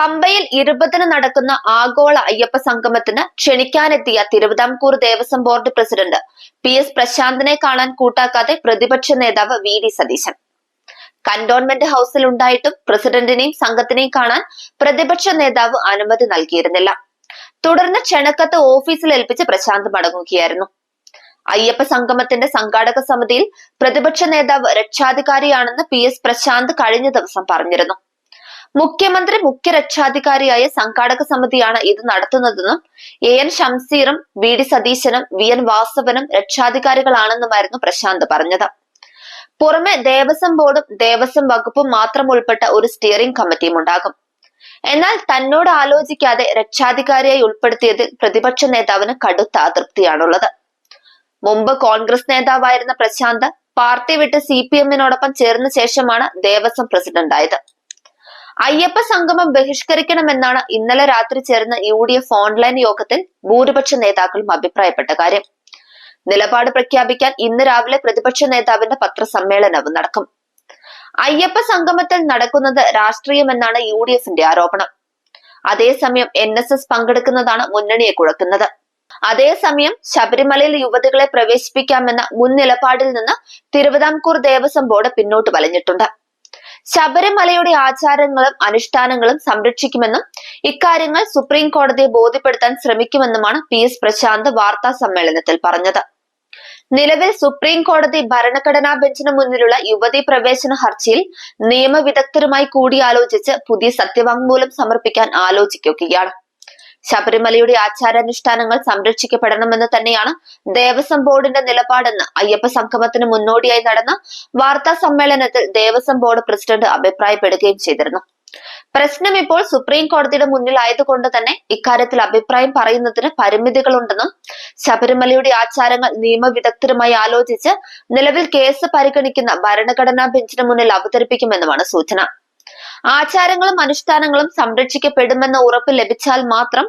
പമ്പയിൽ ഇരുപതിന് നടക്കുന്ന ആഗോള അയ്യപ്പ സംഗമത്തിന് ക്ഷണിക്കാനെത്തിയ Thiruvithamkoor Devaswom board president P S പ്രശാന്തിനെ കാണാൻ കൂട്ടാക്കാതെ പ്രതിപക്ഷ നേതാവ് വി ഡി സതീശൻ. കന്റോൺമെന്റ് ഹൌസിൽ ഉണ്ടായിട്ടും പ്രസിഡന്റിനെയും സംഘത്തിനെയും കാണാൻ പ്രതിപക്ഷ നേതാവ് അനുമതി നൽകിയിരുന്നില്ല. തുടർന്ന് ക്ഷണക്കത്ത് ഓഫീസിൽ ഏൽപ്പിച്ച് പ്രശാന്ത് മടങ്ങുകയായിരുന്നു. അയ്യപ്പ സംഗമത്തിന്റെ സംഘാടക സമിതിയിൽ പ്രതിപക്ഷ നേതാവ് രക്ഷാധികാരിയാണെന്ന് പി എസ് പ്രശാന്ത് കഴിഞ്ഞ ദിവസം പറഞ്ഞിരുന്നു. മുഖ്യമന്ത്രി മുഖ്യ രക്ഷാധികാരിയായ സംഘാടക സമിതിയാണ് ഇത് നടത്തുന്നതെന്നും എ എൻ ഷംസീറും വി ഡി സതീശനും വി എൻ വാസവനും രക്ഷാധികാരികളാണെന്നുമായിരുന്നു പ്രശാന്ത് പറഞ്ഞത്. പുറമെ ദേവസ്വം ബോർഡും ദേവസ്വം വകുപ്പും മാത്രം ഉൾപ്പെട്ട ഒരു സ്റ്റിയറിംഗ് കമ്മിറ്റിയും ഉണ്ടാകും. എന്നാൽ തന്നോട് ആലോചിക്കാതെ രക്ഷാധികാരിയായി ഉൾപ്പെടുത്തിയതിൽ പ്രതിപക്ഷ നേതാവിന് കടുത്ത അതൃപ്തിയാണുള്ളത്. മുമ്പ് കോൺഗ്രസ് നേതാവായിരുന്ന പ്രശാന്ത് പാർട്ടി വിട്ട് സി പി എമ്മിനോടൊപ്പം ചേർന്ന ശേഷമാണ് ദേവസ്വം പ്രസിഡന്റായത്. അയ്യപ്പ സംഗമം ബഹിഷ്കരിക്കണമെന്നാണ് ഇന്നലെ രാത്രി ചേർന്ന യു ഡി എഫ് ഓൺലൈൻ യോഗത്തിൽ ഭൂരിപക്ഷ നേതാക്കളും അഭിപ്രായപ്പെട്ട കാര്യം. നിലപാട് പ്രഖ്യാപിക്കാൻ ഇന്ന് രാവിലെ പ്രതിപക്ഷ നേതാവിന്റെ പത്രസമ്മേളനവും നടക്കും. അയ്യപ്പ സംഗമത്തിൽ നടക്കുന്നത് രാഷ്ട്രീയമെന്നാണ് യു ഡി എഫിന്റെ ആരോപണം. അതേസമയം എൻ എസ് എസ് പങ്കെടുക്കുന്നതാണ് മുന്നണിയെ കുഴക്കുന്നത്. അതേസമയം ശബരിമലയിൽ യുവതികളെ പ്രവേശിപ്പിക്കാമെന്ന മുൻ നിലപാടിൽ നിന്ന് തിരുവിതാംകൂർ ദേവസ്വം ബോർഡ് പിന്നോട്ട് വലിഞ്ഞിട്ടുണ്ട്. ശബരിമലയുടെ ആചാരങ്ങളും അനുഷ്ഠാനങ്ങളും സംരക്ഷിക്കുമെന്നും ഇക്കാര്യങ്ങൾ സുപ്രീം കോടതിയെ ബോധ്യപ്പെടുത്താൻ ശ്രമിക്കുമെന്നുമാണ് പി എസ് പ്രശാന്ത് വാർത്താ സമ്മേളനത്തിൽ പറഞ്ഞത്. നിലവിൽ സുപ്രീം കോടതി ഭരണഘടനാ ബെഞ്ചിന് മുന്നിലുള്ള യുവതി പ്രവേശന ഹർജിയിൽ നിയമവിദഗ്ധരുമായി കൂടിയാലോചിച്ച് പുതിയ സത്യവാങ്മൂലം സമർപ്പിക്കാൻ ആലോചിക്കുകയാണ്. ശബരിമലയുടെ ആചാരാനുഷ്ഠാനങ്ങൾ സംരക്ഷിക്കപ്പെടണമെന്ന് തന്നെയാണ് ദേവസ്വം ബോർഡിന്റെ നിലപാടെന്ന് അയ്യപ്പ സംഗമത്തിന് മുന്നോടിയായി നടന്ന വാർത്താ സമ്മേളനത്തിൽ ദേവസ്വം ബോർഡ് പ്രസിഡന്റ് അഭിപ്രായപ്പെടുകയും ചെയ്തിരുന്നു. പ്രശ്നം ഇപ്പോൾ സുപ്രീം കോടതിയുടെ മുന്നിൽ ആയതുകൊണ്ട് തന്നെ ഇക്കാര്യത്തിൽ അഭിപ്രായം പറയുന്നതിന് പരിമിതികളുണ്ടെന്നും ശബരിമലയുടെ ആചാരങ്ങൾ നിയമവിദഗ്ധരുമായി ആലോചിച്ച് നിലവിൽ കേസ് പരിഗണിക്കുന്ന ഭരണഘടനാ ബെഞ്ചിന് മുന്നിൽ അവതരിപ്പിക്കുമെന്നുമാണ് സൂചന. ആചാരങ്ങളും അനുഷ്ഠാനങ്ങളും സംരക്ഷിക്കപ്പെടുമെന്ന ഉറപ്പ് ലഭിച്ചാൽ മാത്രം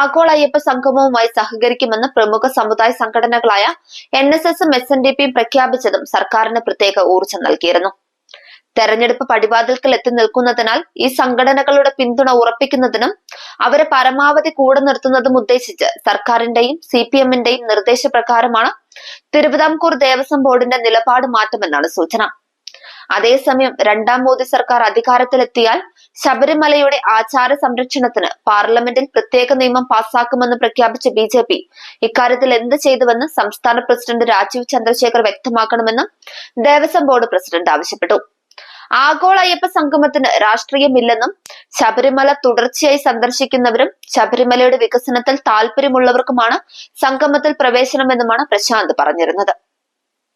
ആഗോള അയ്യപ്പ സംഗമവുമായി സഹകരിക്കുമെന്ന് പ്രമുഖ സമുദായ സംഘടനകളായ എൻ എസ് എസും എസ് എൻ ഡി പിയും പ്രഖ്യാപിച്ചതും സർക്കാരിന് പ്രത്യേക ഊർജം നൽകിയിരുന്നു. തെരഞ്ഞെടുപ്പ് പടിവാതിൽക്കൽ എത്തി നിൽക്കുന്നതിനാൽ ഈ സംഘടനകളുടെ പിന്തുണ ഉറപ്പിക്കുന്നതിനും അവരെ പരമാവധി കൂടെ നിർത്തുന്നതും ഉദ്ദേശിച്ച് സർക്കാരിന്റെയും സി പി എമ്മിന്റെയും നിർദ്ദേശപ്രകാരമാണ് തിരുവിതാംകൂർ ദേവസ്വം ബോർഡിന്റെ നിലപാട് മാറ്റമെന്നാണ് സൂചന. അതേസമയം രണ്ടാം മോദി സർക്കാർ അധികാരത്തിലെത്തിയാൽ ശബരിമലയുടെ ആചാര സംരക്ഷണത്തിന് പാർലമെന്റിൽ പ്രത്യേക നിയമം പാസാക്കുമെന്ന് പ്രഖ്യാപിച്ച ബി ജെ പി ഇക്കാര്യത്തിൽ എന്ത് ചെയ്തുവെന്ന് സംസ്ഥാന പ്രസിഡന്റ് രാജീവ് ചന്ദ്രശേഖർ വ്യക്തമാക്കണമെന്നും ദേവസ്വം ബോർഡ് പ്രസിഡന്റ് ആവശ്യപ്പെട്ടു. ആഗോള അയ്യപ്പ സംഗമത്തിന് രാഷ്ട്രീയമില്ലെന്നും ശബരിമല തുടർച്ചയായി സന്ദർശിക്കുന്നവരും ശബരിമലയുടെ വികസനത്തിൽ താല്പര്യമുള്ളവർക്കുമാണ് സംഗമത്തിൽ പ്രവേശനമെന്നുമാണ് പ്രശാന്ത് പറഞ്ഞിരുന്നത്.